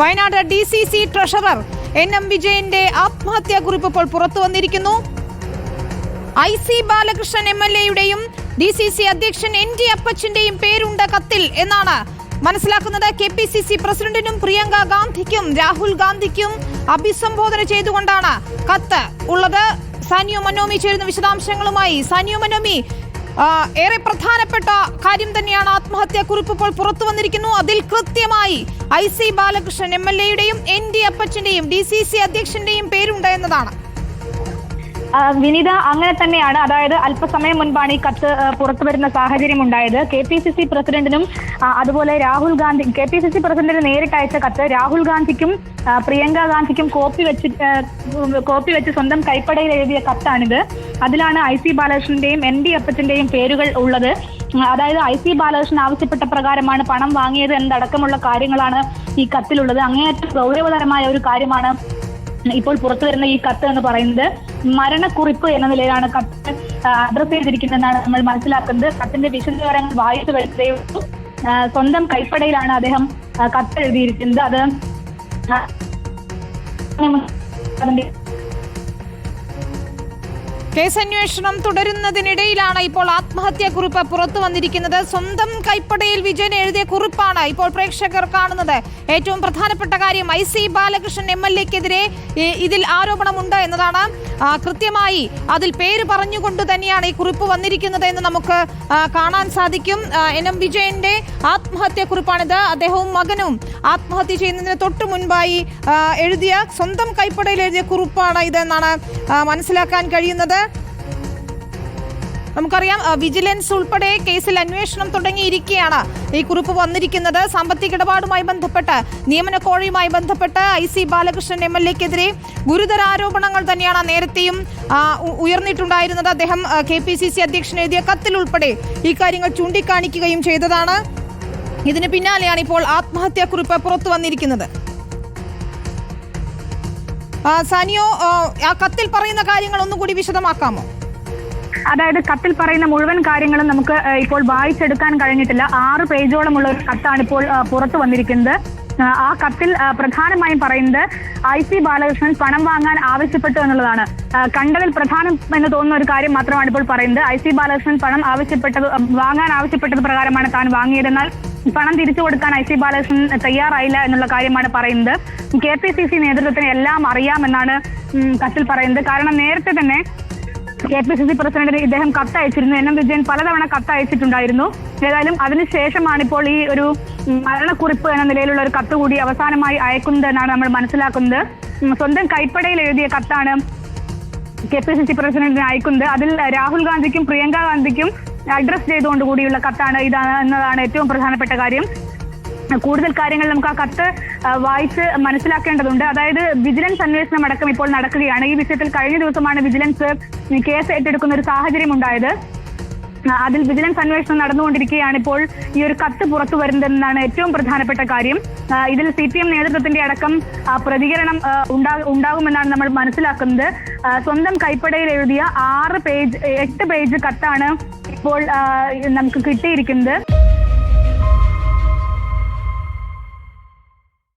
Wayanad D C C treasurer N M വിജയന്റെ ആത്മഹത്യാ കുറിപ്പ് ഇപ്പോൾ പുറത്തു വന്നിരിക്കുന്നു. I C Balakrishnan M L എയുടെയും ഡി സി സി അധ്യക്ഷൻ എൻ ടി അപ്പച്ചന്റെയും പേരുണ്ട കത്തിൽ എന്നാണ് മനസ്സിലാക്കുന്നത്. കെ പി സി സി പ്രസിഡന്റിനും പ്രിയങ്ക ഗാന്ധിക്കും രാഹുൽ ഗാന്ധിക്കും അഭിസംബോധന ചെയ്തുകൊണ്ടാണ് കത്ത് ഉള്ളത്. സാനിയോ മനോമി ചേരുന്ന വിശദാംശങ്ങളുമായി. സാനിയോ മനോമി ഏറെ പ്രധാനപ്പെട്ട കാര്യം തന്നെയാണ് ആത്മഹത്യാക്കുറിപ്പ് ഇപ്പോൾ പുറത്തു വന്നിരിക്കുന്നു. അതിൽ കൃത്യമായി I C Balakrishnan M L എയുടെയും എൻ ഡി അപ്പച്ചന്റെയും ഡി സി സി അധ്യക്ഷന്റെയും പേരുണ്ട് എന്നതാണ്. വിനിത അങ്ങനെ തന്നെയാണ്. അതായത് അല്പസമയം മുൻപാണ് ഈ കത്ത് പുറത്തു വരുന്ന സാഹചര്യം ഉണ്ടായത് കെ പി സി സി പ്രസിഡന്റിനും അതുപോലെ Rahul Gandhi K P C C പ്രസിഡന്റിന് നേരിട്ട് അയച്ച കത്ത് രാഹുൽ ഗാന്ധിക്കും പ്രിയങ്ക ഗാന്ധിക്കും കോപ്പി വെച്ച് കോപ്പി വെച്ച് സ്വന്തം കൈപ്പടയിൽ എഴുതിയ കത്താണിത്. അതിലാണ് ഐ സി ബാലകൃഷ്ണന്റെയും എൻ ഡി അപ്പച്ചന്റെയും പേരുകൾ ഉള്ളത്. അതായത് ഐ സി ബാലകൃഷ്ണൻ ആവശ്യപ്പെട്ട പ്രകാരമാണ് പണം വാങ്ങിയത് എന്നതടക്കമുള്ള കാര്യങ്ങളാണ് ഈ കത്തിലുള്ളത്. അങ്ങേയറ്റം ഗൗരവതരമായ ഒരു കാര്യമാണ് ഇപ്പോൾ പുറത്തു വരുന്ന ഈ കത്ത് എന്ന് പറയുന്നത്. മരണക്കുറിപ്പ് എന്ന നിലയിലാണ് കത്ത് അഡ്രസ് ചെയ്തിരിക്കുന്നതെന്നാണ് നമ്മൾ മനസ്സിലാക്കുന്നത്. കത്തിന്റെ വിശദവിവരങ്ങൾ വായിച്ചു വരുത്തേ ഉള്ളൂ. സ്വന്തം കൈപ്പടയിലാണ് അദ്ദേഹം കത്ത് എഴുതിയിരിക്കുന്നത് അത് കേസ് അന്വേഷണം തുടരുന്നതിനിടയിലാണ് ഇപ്പോൾ ആത്മഹത്യാക്കുറിപ്പ് പുറത്തു വന്നിരിക്കുന്നത്. സ്വന്തം കൈപ്പടയിൽ വിജയൻ എഴുതിയ കുറിപ്പാണ് ഇപ്പോൾ പ്രേക്ഷകർ കാണുന്നത്. ഏറ്റവും പ്രധാനപ്പെട്ട കാര്യം I C Balakrishnan M L എക്കെതിരെ ഇതിൽ ആരോപണമുണ്ട് എന്നതാണ്. കൃത്യമായി അതിൽ പേര് പറഞ്ഞുകൊണ്ട് തന്നെയാണ് ഈ കുറിപ്പ് വന്നിരിക്കുന്നത് എന്ന് നമുക്ക് കാണാൻ സാധിക്കും. എൻ എം വിജയന്റെ ആത്മഹത്യാക്കുറിപ്പാണിത് അദ്ദേഹവും മകനും ആത്മഹത്യ ചെയ്യുന്നതിന് തൊട്ടു മുൻപായി എഴുതിയ സ്വന്തം കൈപ്പടയിൽ എഴുതിയ കുറിപ്പാണ് ഇതെന്നാണ് മനസ്സിലാക്കാൻ കഴിയുന്നത്. നമുക്കറിയാം വിജിലൻസ് ഉൾപ്പെടെ കേസിൽ അന്വേഷണം തുടങ്ങിയിരിക്കുകയാണ്. ഈ കുറിപ്പ് വന്നിരിക്കുന്നത് സാമ്പത്തിക ഇടപാടുമായി ബന്ധപ്പെട്ട് നിയമന കോഴയുമായി ബന്ധപ്പെട്ട് I C Balakrishnan M L എക്കെതിരെ ഗുരുതര ആരോപണങ്ങൾ തന്നെയാണ് നേരത്തെയും ഉയർന്നിട്ടുണ്ടായിരുന്നത്. അദ്ദേഹം കെ പി സി സി അധ്യക്ഷൻ എഴുതിയ കത്തിൽ ഉൾപ്പെടെ ഈ കാര്യങ്ങൾ ചൂണ്ടിക്കാണിക്കുകയും ചെയ്തതാണ്. ഇതിന് പിന്നാലെയാണ് ഇപ്പോൾ ആത്മഹത്യാക്കുറിപ്പ് പുറത്തു വന്നിരിക്കുന്നത്. സാനിയോ ആ കത്തിൽ പറയുന്ന കാര്യങ്ങൾ ഒന്നുകൂടി വിശദമാക്കാമോ? അതായത് കത്തിൽ പറയുന്ന മുഴുവൻ കാര്യങ്ങളും നമുക്ക് ഇപ്പോൾ വായിച്ചെടുക്കാൻ കഴിഞ്ഞിട്ടില്ല. ആറ് പേജോളമുള്ള ഒരു കത്താണ് ഇപ്പോൾ പുറത്തു വന്നിരിക്കുന്നത്. ആ, കത്തിൽ പ്രധാനമായും പറയുന്നത് ഐ സി ബാലകൃഷ്ണൻ പണം വാങ്ങാൻ ആവശ്യപ്പെട്ടു എന്നുള്ളതാണ്. കണ്ടതിൽ പ്രധാനം എന്ന് തോന്നുന്ന ഒരു കാര്യം മാത്രമാണ് ഇപ്പോൾ പറയുന്നത്. ഐ സി ബാലകൃഷ്ണൻ പണം ആവശ്യപ്പെട്ടത് വാങ്ങാൻ ആവശ്യപ്പെട്ടത് പ്രകാരമാണ് താൻ വാങ്ങിയതെന്നാൽ പണം തിരിച്ചു കൊടുക്കാൻ ഐ സി ബാലകൃഷ്ണൻ തയ്യാറായില്ല എന്നുള്ള കാര്യമാണ് പറയുന്നത്. കെ പി സി സി നേതൃത്വത്തിന് എല്ലാം അറിയാമെന്നാണ് കത്തിൽ പറയുന്നത്. കാരണം നേരത്തെ തന്നെ കെ പി സി സി പ്രസിഡന്റിന് ഇദ്ദേഹം കത്തയച്ചിരുന്നു. എൻ. എം. വിജയൻ പലതവണ കത്തയച്ചിട്ടുണ്ടായിരുന്നു. ഏതായാലും അതിനുശേഷമാണ് ഇപ്പോൾ ഈ ഒരു മരണക്കുറിപ്പ് എന്ന നിലയിലുള്ള ഒരു കത്ത് കൂടി അവസാനമായി അയക്കുന്നത് എന്നാണ് നമ്മൾ മനസ്സിലാക്കുന്നത്. സ്വന്തം കൈപ്പടയിൽ എഴുതിയ കത്താണ് കെ പി സി സി പ്രസിഡന്റിന് അയക്കുന്നത്. അതിൽ രാഹുൽ ഗാന്ധിക്കും പ്രിയങ്ക ഗാന്ധിക്കും അഡ്രസ് ചെയ്തുകൊണ്ട് കൂടിയുള്ള കത്താണ് ഇതാണ് എന്നതാണ് ഏറ്റവും പ്രധാനപ്പെട്ട കാര്യം. കൂടുതൽ കാര്യങ്ങൾ നമുക്ക് ആ കത്ത് വായിച്ച് മനസ്സിലാക്കേണ്ടതുണ്ട്. അതായത് വിജിലൻസ് അന്വേഷണം അടക്കം ഇപ്പോൾ നടക്കുകയാണ്. ഈ വിഷയത്തിൽ കഴിഞ്ഞ ദിവസമാണ് വിജിലൻസ് കേസ് ഏറ്റെടുക്കുന്ന ഒരു സാഹചര്യം ഉണ്ടായത്. അതിൽ വിജിലൻസ് അന്വേഷണം നടന്നുകൊണ്ടിരിക്കുകയാണ് ഇപ്പോൾ ഈ ഒരു കത്ത് പുറത്തു വരുന്നതെന്നാണ് ഏറ്റവും പ്രധാനപ്പെട്ട കാര്യം. ഇതിൽ സി പി എം നേതൃത്വത്തിന്റെ അടക്കം പ്രതികരണം ഉണ്ടാകുമെന്നാണ് നമ്മൾ മനസ്സിലാക്കുന്നത്. സ്വന്തം കൈപ്പടയിൽ എഴുതിയ ആറ് പേജ് എട്ട് പേജ് കത്താണ് ഇപ്പോൾ നമുക്ക് കിട്ടിയിരിക്കുന്നത്.